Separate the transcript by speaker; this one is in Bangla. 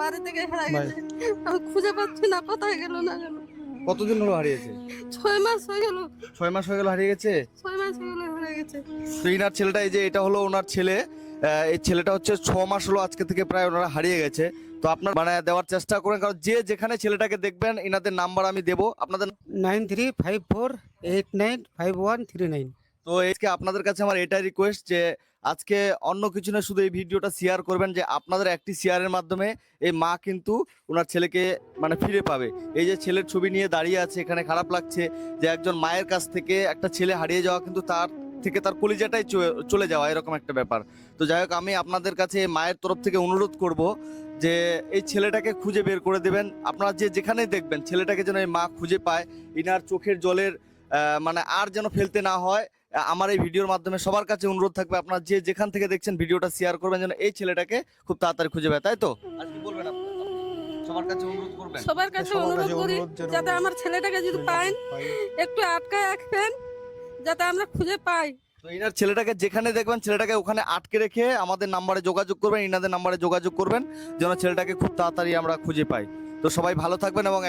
Speaker 1: বাড়ি থেকে হারা গেছে আমি খুঁজে পাচ্ছি না কোথায় গেল না গেল।
Speaker 2: কতদিন হলো হারিয়েছে?
Speaker 1: ছয় মাস হয়ে গেল।
Speaker 2: ছয় মাস হয়ে গেল হারিয়ে গেছে?
Speaker 1: ছয় মাস হয়ে গেল হারা গেছে।
Speaker 2: তো ইনার ছেলেটা এই যে এটা হলো ওনার ছেলে এই ছেলেটা হচ্ছে ছ মাস হলো আজকে থেকে প্রায় ওনারা হারিয়ে গেছে। তো আপনার মানে দেওয়ার চেষ্টা করেন কারণ যে যেখানে ছেলেটাকে দেখবেন ইনাদের নাম্বার আমি দেবো। আপনাদের
Speaker 3: nine three five four eight nine five one three nine.
Speaker 2: তো আজকে আপনাদের কাছে আমার এটাই রিকোয়েস্ট যে, আজকে অন্য কিছু না, শুধু এই ভিডিওটা শেয়ার করবেন যে, আপনাদের একটি শেয়ারের মাধ্যমে এই মা কিন্তু ওনার ছেলেকে মানে ফিরে পাবে। এই যে ছেলের ছবি নিয়ে দাঁড়িয়ে আছে, এখানে খারাপ লাগছে যে, একজন মায়ের কাছ থেকে একটা ছেলে হারিয়ে যাওয়া কিন্তু তার থেকে তার কলিজাটাই চলে যাওয়া, এরকম একটা ব্যাপার। তো যাই হোক, আমি আপনাদের কাছে মায়ের তরফ থেকে অনুরোধ করব যে, এই ছেলেটাকে খুঁজে বের করে দেবেন। আপনারা যে, যেখানেই দেখবেন, ছেলেটাকে যেন এই মা খুঁজে পায়, ইনার চোখের জলের মানে আর যেন ফেলতে না হয় আমার এই ভিডিওর মাধ্যমে সবার কাছে অনুরোধ থাকবে আপনারা যে যেখান থেকে দেখছেন ভিডিওটা শেয়ার করবেন যেন এই ছেলেটাকে খুব তাড়াতাড়ি খুঁজে পায় তাই তো? আর কি বলবেন আপনি? সবার কাছে অনুরোধ করবেন।
Speaker 1: সবার কাছে অনুরোধ করি
Speaker 3: যেন-
Speaker 1: যাতে আমার ছেলেটাকে যদি পান একটু আটকায় রাখবেন যাতে আমরা খুঁজে পাই।
Speaker 2: তো ইনার ছেলেটাকে যেখানে দেখবেন ছেলেটাকে ওখানে আটকে রেখে আমাদের নাম্বারে যোগাযোগ করবেন ইনাদের নাম্বারে যোগাযোগ করবেন যেন ছেলেটাকে খুব তাড়াতাড়ি আমরা খুঁজে পাই। তো সবাই ভালো থাকবেন এবং